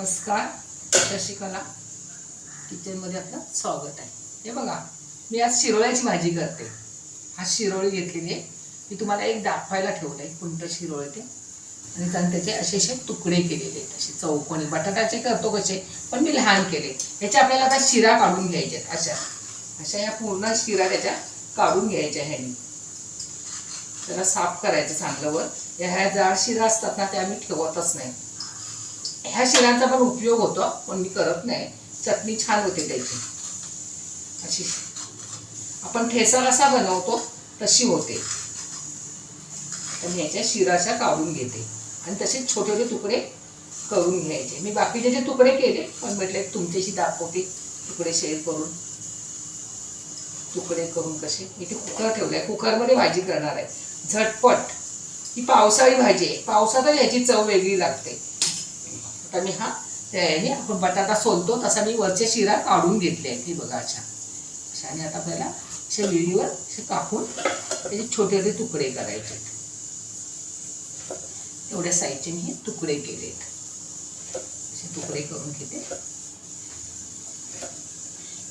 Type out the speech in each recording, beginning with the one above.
नमस्कार. शशिकला किचनमध्ये आपलं स्वागत आहे. हे बघा मी आज शिरोळ्याची भाजी करते. हा शिरोळी घेतलेली आहे. मी तुम्हाला एक दाखवायला ठेवलं आहे कोणतं शिरोळ आहे ते. आणि त्याने त्याचे असे असे तुकडे केलेले आहेत. असे चौकोनी. बटाट्याचे करतो कसे पण मी लहान केले. ह्याचे आपल्याला आता शिरा काढून घ्यायचे आहेत. अशा. अशा ह्या पूर्ण शिरा त्याच्या काढून घ्यायच्या ह्यानी. त्याला साफ करायचं चांगलं वर. या ह्या जाड शिरा असतात ना त्या मी ठेवतच नाही. ह्या शिरांचा पण उपयोग होतो पण मी करत नाही. चटणी छान होते त्याची. अशी. आपण ठेसा कसा बनवतो तशी होते. तर मी शिराच्या काढून घेते. आणि तसेच छोटे छोटे तुकडे करून घ्यायचे. मी बाकीचे जे तुकडे केले पण म्हटले तुमच्याशी दाखवते. तुकडे शेअर करून. तुकडे करून कसे. इथे कुकर ठेवलाय. कुकरमध्ये भाजी करणार आहे. झटपट. ही पावसाळी भाजी आहे. पावसातच ह्याची चव वेगळी लागते. आता मी हा त्याने आपण बटाटा सोलतो तसा मी वरच्या शिरा काढून घेतले आहेत हे बघा अशा. अशा आणि आता आपल्याला अशा विळीवर असे कापून त्याचे छोटे छोटे तुकडे करायचे तेवढ्या एवढ्या साईजचे मी हे तुकडे केलेत असे तुकडे करून घेते.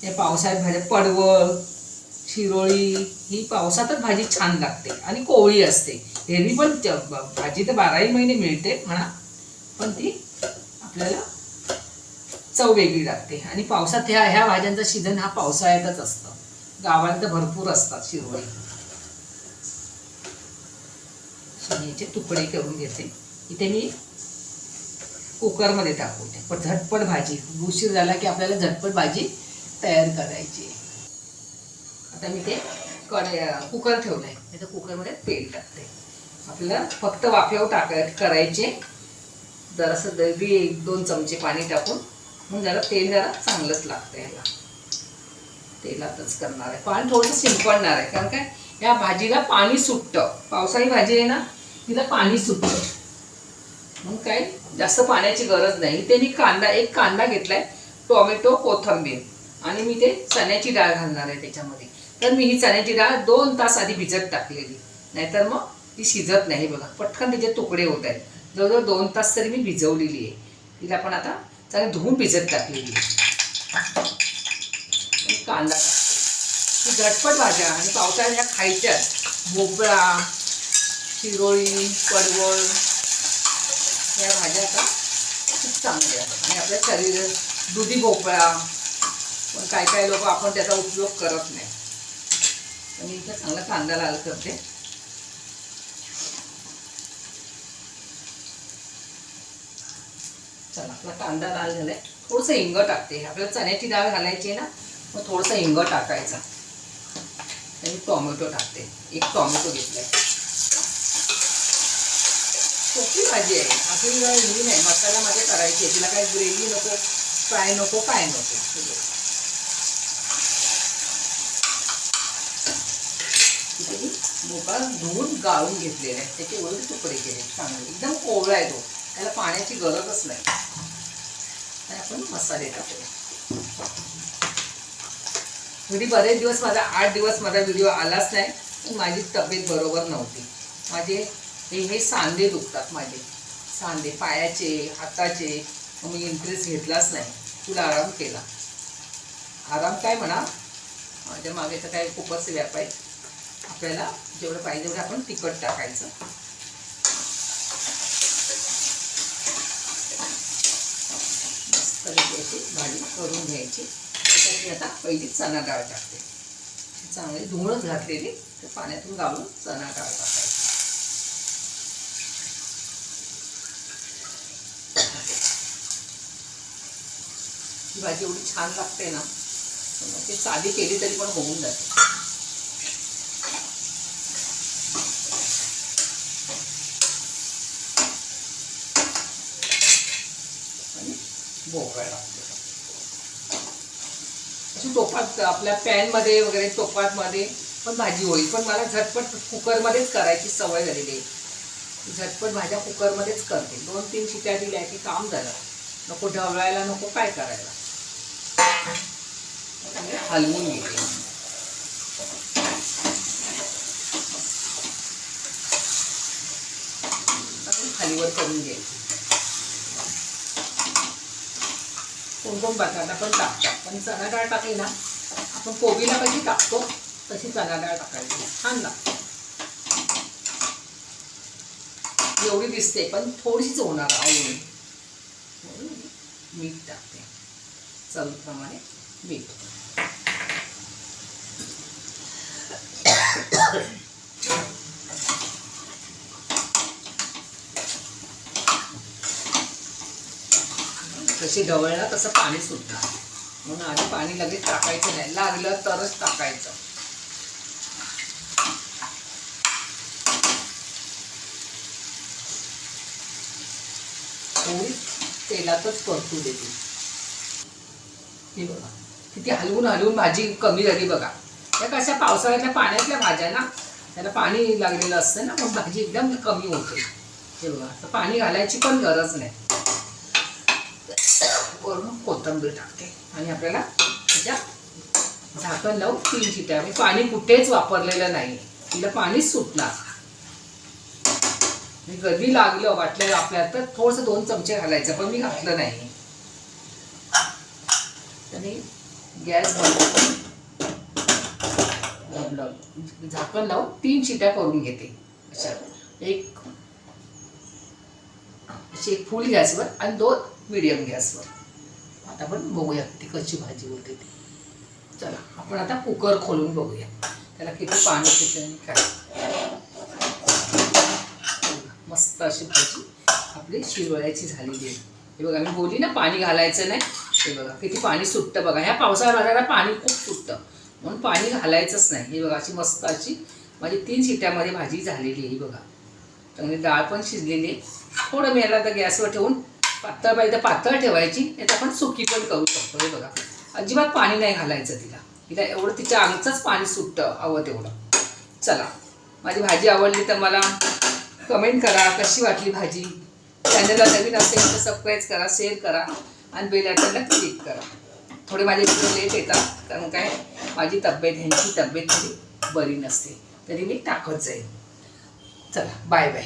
या पावसाळ्यात भाज्या पडवळ शिरोळी ही पावसातच भाजी छान लागते आणि कोवळी असते. हेरी पण भाजी तर बाराही महिने मिळते म्हणा पण ती आपल्याला चव वेगळी लागते. आणि पावसात ह्या ह्या भाज्यांचा सीझन हा पावसाळ्यातच असतं. गावाला तर भरपूर असतात शिरोळी. असे याचे तुकडे करून घेते. इथे मी कुकरमध्ये टाकवते पण झटपट भाजी. उशीर झाला की आपल्याला झटपट भाजी तयार करायची. आता मी ते कडे कुकर ठेवलंय. आहे कुकरमध्ये तेल टाकते. आपल्याला फक्त वाफ्यावर टाकाय करायचे जरासं दही एक दोन चमचे पाणी टाकून मग जरा तेल जरा चांगलंच लागतं याला. तेलातच करणार आहे. पाणी थोडंसं शिंपडणार आहे. कारण काय या भाजीला पाणी सुटतं. पावसाळी भाजी आहे ना तिला पाणी सुटतं. मग काय जास्त पाण्याची गरज नाही. त्यांनी मी कांदा एक कांदा घेतलाय टोमॅटो कोथंबीर. आणि मी ते चण्याची डाळ घालणार आहे त्याच्यामध्ये. तर मी ही चण्याची डाळ दोन तास आधी भिजत टाकलेली. नाहीतर मग ती शिजत नाही. बघा पटकन त्याचे तुकडे होत आहेत. जवळजवळ दोन तास तरी मी भिजवलेली आहे. तिला पण आता चांगली धुवून भिजत टाकलेली आहे. कांदा टाकते. ही झटपट भाज्या आणि पावसाळ्यात ह्या खायच्याच भोपळा शिरोळी पडवळ या भाज्या आता खूप चांगल्या आहेत. आणि आपल्या शरीर दुधी भोपळा पण काय काय लोक आपण त्याचा उपयोग करत नाही. तर मी इथं चांगला कांदा लाल करते. चला आपला कांदा लाल झालाय. थोडंसं हिंग टाकते. आपल्याला चण्याची डाळ घालायची आहे ना मग थोडंसं हिंग टाकायचा. आणि टोमॅटो टाकते. एक टोमॅटो घेतलाय. सोपी भाजी आहे. अजून ही नाही मसाल्यामध्ये करायची आहे. तिला काही ग्रेव्ही नको फ्राय नको काय नको. तिथे मी धुवून गाळून घेतलेला आहे. त्याचे वरून तुकडे केले. चांगले. एकदम कोवळा आहे तो. त्याला पाण्याची गरजच नाही. आपण मसाले टाकूया घरी म्हणजे बरेच दिवस माझा आठ दिवस माझा व्हिडिओ आलाच नाही पण माझी तब्येत बरोबर नव्हती. माझे हे हे सांधे दुखतात माझे. सांधे पायाचे हाताचे. मग मी इंटरेस्ट घेतलाच नाही. तुला आराम केला. आराम काय म्हणा? माझ्या मागे तर काय खूपच व्याप आपल्याला जेवढं पाहिजे तेवढं आपण तिखट टाकायचं. मस्त अशी भाजी करून घ्यायची. त्याच्यात मी आता पहिली चणा डाळ टाकते. चांगली धुवणच घातलेली तर पाण्यातून गाळून चणा डाळ टाकायची. ही भाजी एवढी छान लागते ना मग ती साधी केली तरी पण होऊन जाते. भोपळा अशी टोपात आपल्या पॅनमध्ये वगैरे टोपातमध्ये पण भाजी होईल. पण मला झटपट कुकरमध्येच करायची सवय झालेली आहे. झटपट भाज्या कुकरमध्येच करते. दोन तीन शिट्या दिल्या की काम झालं. नको ढवळायला नको काय करायला. हलवून घेते. खालीवर करून घ्यायची. कोणकोण बटाटा पण टाकतात. पण चणा डाळ टाकली ना आपण कोबीला कशी टाकतो तशी चणा डाळ टाकायची. छान लागते. एवढी दिसते पण थोडीशीच होणार आवडून मीठ टाकते. चवीप्रमाणे मीठ. जशी ढवळला तसं पाणी सुटणार म्हणून आधी पाणी लगेच टाकायचं नाही. लागलं तरच टाकायचं. तेलातच परतू देते. हे बघा. किती हलवून हलवून भाजी कमी झाली बघा. त्या कशा पावसाळ्यातल्या पाण्यातल्या भाज्या ना त्याला पाणी लागलेलं असतं ना मग भाजी एकदम कमी होते. हे बघा तर पाणी घालायची पण गरज नाही. वरून कोथिंबीर टाकते. आणि आपल्याला त्याच्या झाकण लावून तीन शिट्या. मी पाणी कुठेच वापरलेलं नाही. तिला पाणीच सुटणार मी कधी लागलं वाटलं आपल्याला तर थोडंसं दोन चमचे घालायचं पण मी घातलं नाही. आणि गॅस बंद झाकण लावून तीन शिट्या करून घेते. अशा. एक अशी एक फुल गॅसवर आणि दोन मिडियम गॅसवर. आता आपण बघूया ती कशी भाजी होते ती. चला आपण आता कुकर खोलून बघूया. त्याला किती पाणी किती आणि काय. मस्त अशी भाजी आपली शिरवळ्याची झालेली आहे. हे बघा मी बोली ना पाणी घालायचं नाही. हे बघा किती पाणी सुटतं बघा. ह्या पावसाळ्याला पाणी खूप सुटतं. म्हणून पाणी घालायचंच नाही. हे बघा अशी मस्त अशी माझी तीन शिट्यामध्ये भाजी झालेली आहे ही बघा. चांगली डाळ पण शिजलेली आहे. थोडं मी याला आता गॅसवर ठेवून पातळ पाहिजे तर पातळ ठेवायची नाही तर आपण सुकी पण करू शकतो. हे बघा. अजिबात पाणी नाही घालायचं तिला. तिला एवढं तिच्या अंगचंच पाणी सुटतं हवं तेवढं. चला. माझी भाजी आवडली तर मला कमेंट करा कशी वाटली भाजी? चॅनलला नवीन असेल तर सबस्क्राईब करा शेअर करा आणि बेल आयकॉनला क्लिक करा. थोडे माझे व्हिडिओ लेट येतात कारण काय? माझी तब्येत ह्यांची तब्येत थोडी बरी नसते. तरी मी टाकत जाईल चला. Bye bye